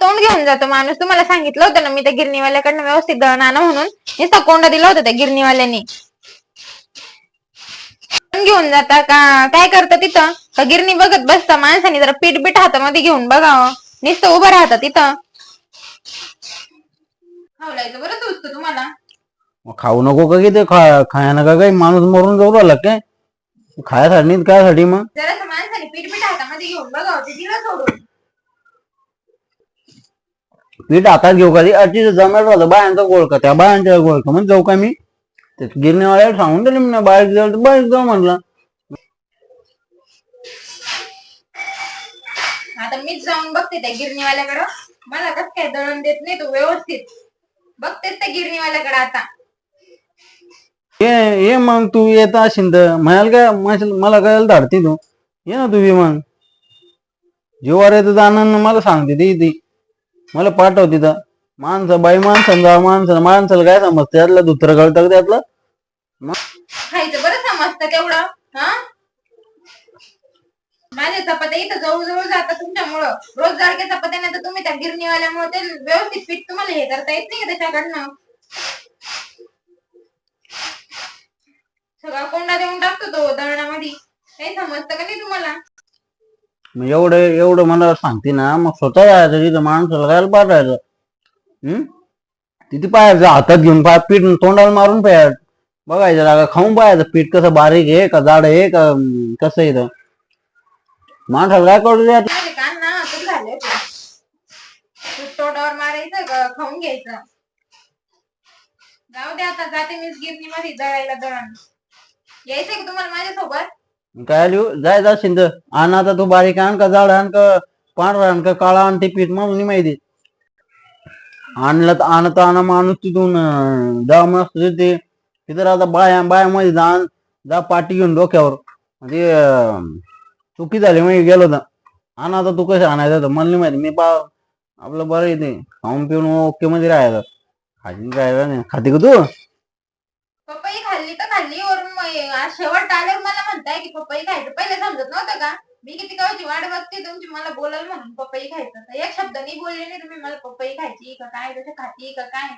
तोंड घेऊन जातो माणूस. तुम्हाला सांगितलं होतं ना मी त्या गिरणीवाल्याकडनं व्यवस्थित दळण आणा म्हणून. नुसता कोंडा दिला होता त्या गिरणीवाल्याने. घेऊन जाता का? काय करता तिथं? का गिरणी बघत बसता माणसाने? जरा पीठ बीठ हातामध्ये घेऊन बघावं. नुसतं उभं राहता तिथं. खावलायचं बरं सुचतं तुम्हाला. मग खाऊ नको का की ते खा खायला का काही? माणूस मरून जाऊ राहिला काय? खायसाठी नाही तर कायसाठी मग? जरासं माणसाने पीठ बीठ हातामध्ये घेऊन बघावं. ते दिलं सोडून. पीठ हातात घेऊ का? अची जमेल राहिलं बायांचा गोळका त्या बायांच्या गोळका म्हणजे जाऊ का मी? ते गिरणीवाल्याला सांगून दिले मी बाहेर जाऊ तर बाहेर जाऊ म्हणलं. आता मीच जाऊन बघते त्या गिरणीवाल्याकडं. मला कसं काय दळण देत नाही तो व्यवस्थित. बघतेच त्या गिरणीवाल्याकडे आता. ये ये मग तू येत असेल तर. म्हणाल काय म्हणशील मला काय धाडते तू. ये ना तुम्ही मग. जीवावर येतं जाणं मला सांगते ती ती. मला पाठव तिथं. माणसं बाई माणसं जा माणसं माणसाला काय समजतं? त्यातलं दुसरं कळतं का त्यातलं? खायचं बरं समजतं केवढं हा? माझ्या चपात्या इथं जवळजवळ जवळ जातात तुमच्यामुळं. रोज सारख्या चपात्या नाही तर तुम्ही त्या गिरणीवाल्यामुळे ते व्यवस्थित पीठ तुम्हाला हे करता येत नाही का त्याच्याकडनं. सगळा कोंडा देऊन टाकतो तो दळणामध्ये. काही समजतं का नाही तुम्हाला? मग एवढं एवढं मला सांगते ना मग स्वतः जायचं तिथं माणसाला काय पाठायचं हम्म तिथे पाहायचं हातात घेऊन पाय पीठ तोंडाला मारून पाहायचं बघायचं लागा खाऊन पाहायचं पीठ कसं बारीक आहे का जाड आहे का कसं आहे इथं. माणसाला काय करू द्या. तोंडावर मारायचं खाऊन घ्यायचं? जाऊ दे आता जाते मीच गिरणीमध्ये दळायला दळण यायचंय का तुम्हाला माझ्यासोबत? काय लिहू? जाय जाशील तर आण आता तू बारीक आण का जाड आण का पांढरा आण का काळा आण ते पीठ मला माहिती. आणलं तर आणत आण माणूस तिथून जा मस्त असतो ते तिथं आता बाया बायामध्ये जा जा पाठी घेऊन डोक्यावर. म्हणजे चुकी झाली मग गेलो तर. आण आता तू कसं आणायचं होतं? मला माहिती. मी पा आपलं बरं येते खाऊन पिऊन ओके मध्ये राहायचं. खाजी राहायला नाही खाते का तू पपई खाल्ली तर खाल्ली वरून मग आज शेवट आल्यावर मला म्हणताय की पपई खायचं. पहिले समजत नव्हतं का? मी किती काळची वाट बघते तुमची मला बोलाल म्हणून पपई खायचं. तर एक शब्द बोलले नाही तुम्ही मला पपई खायची का काय तसं खाती का काय?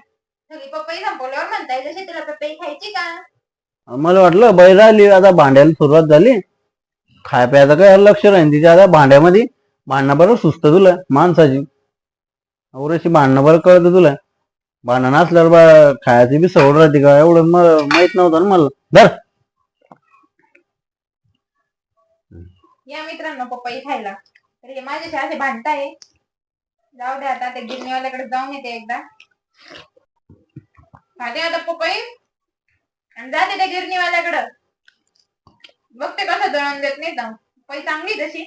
सगळी पपई संपवल्यावर म्हणताय जशी तुला पपई खायची का? मला वाटलं बैल आली आता भांड्याला सुरुवात झाली. खाय प्यायचं काय लक्ष राहील तिच्या आता भांड्यामध्ये भांडणं बरं सुस्त तुला माणसाची. औरशी भांडणं बरं कळतं तुला. भांडण असल्यावर बा खायची बी सवड राहते का? एवढं मला माहीत नव्हतं ना मला. धर. या मित्रांनो पपई खायला. तर हे माझ्याशी असे भांडताय जाऊ दे आता त्या गिरणीवाल्याकडे जाऊन येते एकदा. खाते आता पपई. आणि जाते त्या गिरणीवाल्याकडं. बघते कसं दळण देत नाही तर पपई चांगली तशी.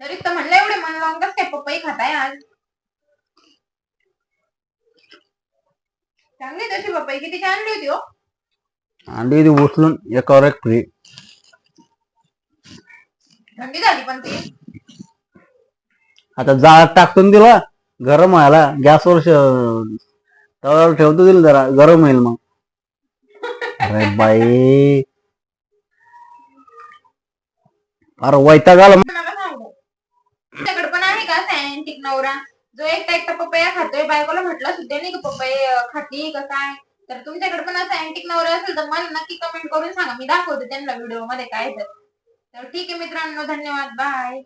तरी तर म्हणलं एवढे मन लावून कस काय पपई खाताय आज. चांगली तशी पपई. किती आणली होती हो? अंडी उचलून एकावर एक फ्री. थंडी झाली पण ती. आता जाळ टाकतो ना तिला गरम व्हायला. गॅसवर तव्यावर ठेवतो तिला जरा गरम होईल मग. अरे बाई. अरे वैताग आला तुझ्याकडे पण आहे का सायंटिक नवरा? जो एकटा एकटा पपया खातोय बायकोला म्हटलं सुद्धा नाही का पपई अं, खाती का काय? तर तुमच्याकडे पण असा अँटिक नवरा असेल तर मला नक्की कमेंट करून सांगा. मी दाखवते त्यांना व्हिडिओमध्ये काय तर. तर ठीक आहे मित्रांनो धन्यवाद. बाय